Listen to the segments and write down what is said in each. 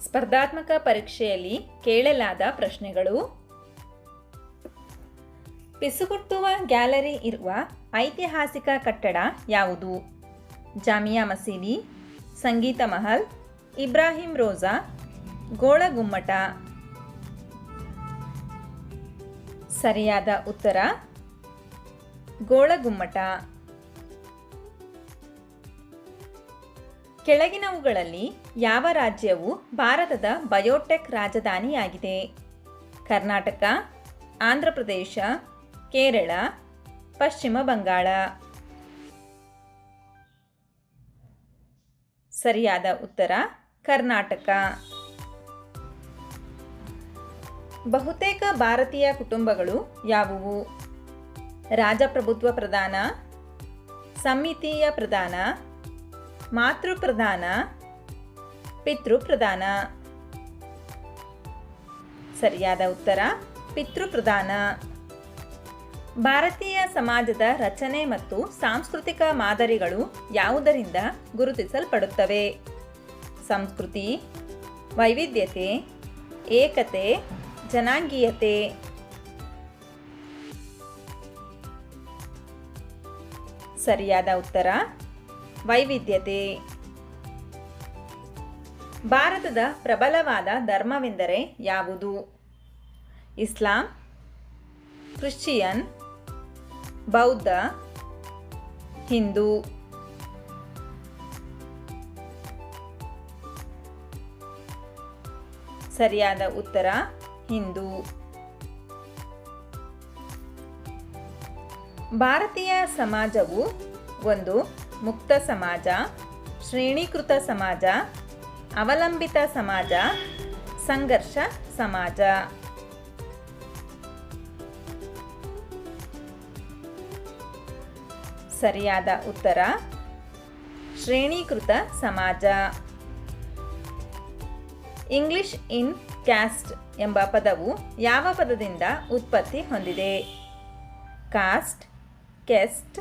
ಸ್ಪರ್ಧಾತ್ಮಕ ಪರೀಕ್ಷೆಯಲ್ಲಿ ಕೇಳಲಾದ ಪ್ರಶ್ನೆಗಳು. ಪಿಸುಗುಟ್ಟುವ ಗ್ಯಾಲರಿ ಇರುವ ಐತಿಹಾಸಿಕ ಕಟ್ಟಡ ಯಾವುದು? ಜಾಮಿಯಾ ಮಸೀದಿ, ಸಂಗೀತ ಮಹಲ್, ಇಬ್ರಾಹಿಂ ರೋಜಾ, ಗೋಳಗುಮ್ಮಟ. ಸರಿಯಾದ ಉತ್ತರ, ಗೋಳಗುಮ್ಮಟ. ಕೆಳಗಿನವುಗಳಲ್ಲಿ ಯಾವ ರಾಜ್ಯವು ಭಾರತದ ಬಯೋಟೆಕ್ ರಾಜಧಾನಿಯಾಗಿದೆ? ಕರ್ನಾಟಕ ಆಂಧ್ರ ಪ್ರದೇಶ ಕೇರಳ, ಪಶ್ಚಿಮ ಬಂಗಾಳ. ಸರಿಯಾದ ಉತ್ತರ ಕರ್ನಾಟಕ. ಬಹುತೇಕ ಭಾರತೀಯ ಕುಟುಂಬಗಳು ಯಾವುವು? ರಾಜಪ್ರಭುತ್ವ ಪ್ರಧಾನ, ಸಮಿತಿಯ ಪ್ರಧಾನ ಮಾತೃಪ್ರಧಾನ, ಪಿತೃಪ್ರಧಾನ. ಸರಿಯಾದ ಉತ್ತರ, ಪಿತೃಪ್ರಧಾನ. ಭಾರತೀಯ ಸಮಾಜದ ರಚನೆ ಮತ್ತು ಸಾಂಸ್ಕೃತಿಕ ಮಾದರಿಗಳು ಯಾವುದರಿಂದ ಗುರುತಿಸಲ್ಪಡುತ್ತವೆ? ಸಂಸ್ಕೃತಿ, ವೈವಿಧ್ಯತೆ, ಏಕತೆ, ಜನಾಂಗೀಯತೆ. ಸರಿಯಾದ ಉತ್ತರ ವೈವಿಧ್ಯತೆ. ಭಾರತದ ಪ್ರಬಲವಾದ ಧರ್ಮವೆಂದರೆ ಯಾವುದು? ಇಸ್ಲಾಂ, ಕ್ರಿಶ್ಚಿಯನ್, ಬೌದ್ಧ, ಹಿಂದೂ. ಸರಿಯಾದ ಉತ್ತರ, ಹಿಂದೂ. ಭಾರತೀಯ ಸಮಾಜವು ಒಂದು ಮುಕ್ತ ಸಮಾಜ, ಶ್ರೇಣೀಕೃತ ಸಮಾಜ, ಅವಲಂಬಿತ ಸಮಾಜ, ಸಂಘರ್ಷ ಸಮಾಜ. ಸರಿಯಾದ ಉತ್ತರ, ಶ್ರೇಣೀಕೃತ ಸಮಾಜ. ಇಂಗ್ಲಿಷ್ ಇನ್ ಕ್ಯಾಸ್ಟ್ ಎಂಬ ಪದವು ಯಾವ ಪದದಿಂದ ಉತ್ಪತ್ತಿ ಹೊಂದಿದೆ? ಕಾಸ್ಟ್, ಕೆಸ್ಟ್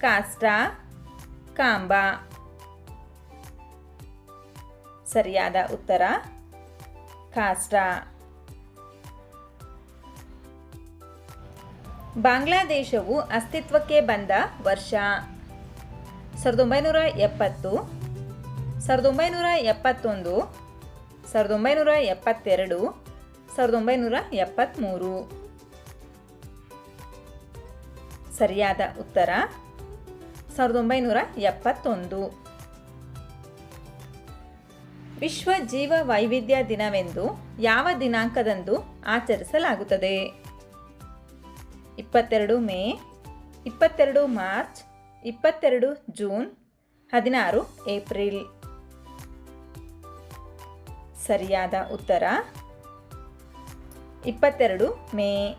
ಕಾಸ್ಟಾ ಕಾಂಬಾ. ಸರಿಯಾದ ಉತ್ತರ ಕಾಸ್ಟ ಬಾಂಗ್ಲಾದೇಶವು ಅಸ್ತಿತ್ವಕ್ಕೆ ಬಂದ ವರ್ಷ, ಸಾವಿರದ ಒಂಬೈನೂರ ಎಪ್ಪತ್ತು, ಸಾವಿರದ ಒಂಬೈನೂರ ಎಪ್ಪತ್ತೊಂದು, ಸಾವಿರದ ಒಂಬೈನೂರ ಎಪ್ಪತ್ತೆರಡು, ಸಾವಿರದ ಒಂಬೈನೂರ ಎಪ್ಪತ್ತ್ಮೂರು. ಸರಿಯಾದ ಉತ್ತರ ಸಾವಿರದ ಒಂಬೈನೂರ ಎಪ್ಪತ್ತೊಂದು. ವಿಶ್ವ ಜೀವ ವೈವಿಧ್ಯ ದಿನವೆಂದು ಯಾವ ದಿನಾಂಕದಂದು ಆಚರಿಸಲಾಗುತ್ತದೆ? ಇಪ್ಪತ್ತೆರಡು ಮೇ, ಇಪ್ಪತ್ತೆರಡು ಮಾರ್ಚ್, ಇಪ್ಪತ್ತೆರಡು ಜೂನ್, ಹದಿನಾರು ಏಪ್ರಿಲ್. ಸರಿಯಾದ ಉತ್ತರ ಇಪ್ಪತ್ತೆರಡು ಮೇ.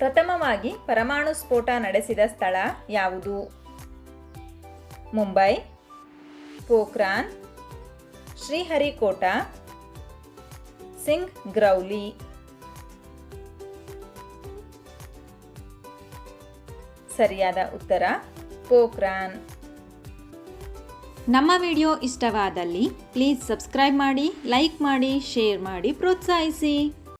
ಪ್ರಥಮವಾಗಿ ಪರಮಾಣು ಸ್ಫೋಟ ನಡೆಸಿದ ಸ್ಥಳ ಯಾವುದು? ಮುಂಬೈ, ಪೋಖ್ರಾನ್, ಶ್ರೀಹರಿಕೋಟ, ಸಿಂಗ್ ಗ್ರೌಲಿ. ಸರಿಯಾದ ಉತ್ತರ, ಪೋಖ್ರಾನ್. ನಮ್ಮ ವಿಡಿಯೋ ಇಷ್ಟವಾದಲ್ಲಿ ಪ್ಲೀಸ್ ಸಬ್ಸ್ಕ್ರೈಬ್ ಮಾಡಿ, ಲೈಕ್ ಮಾಡಿ, ಶೇರ್ ಮಾಡಿ, ಪ್ರೋತ್ಸಾಹಿಸಿ.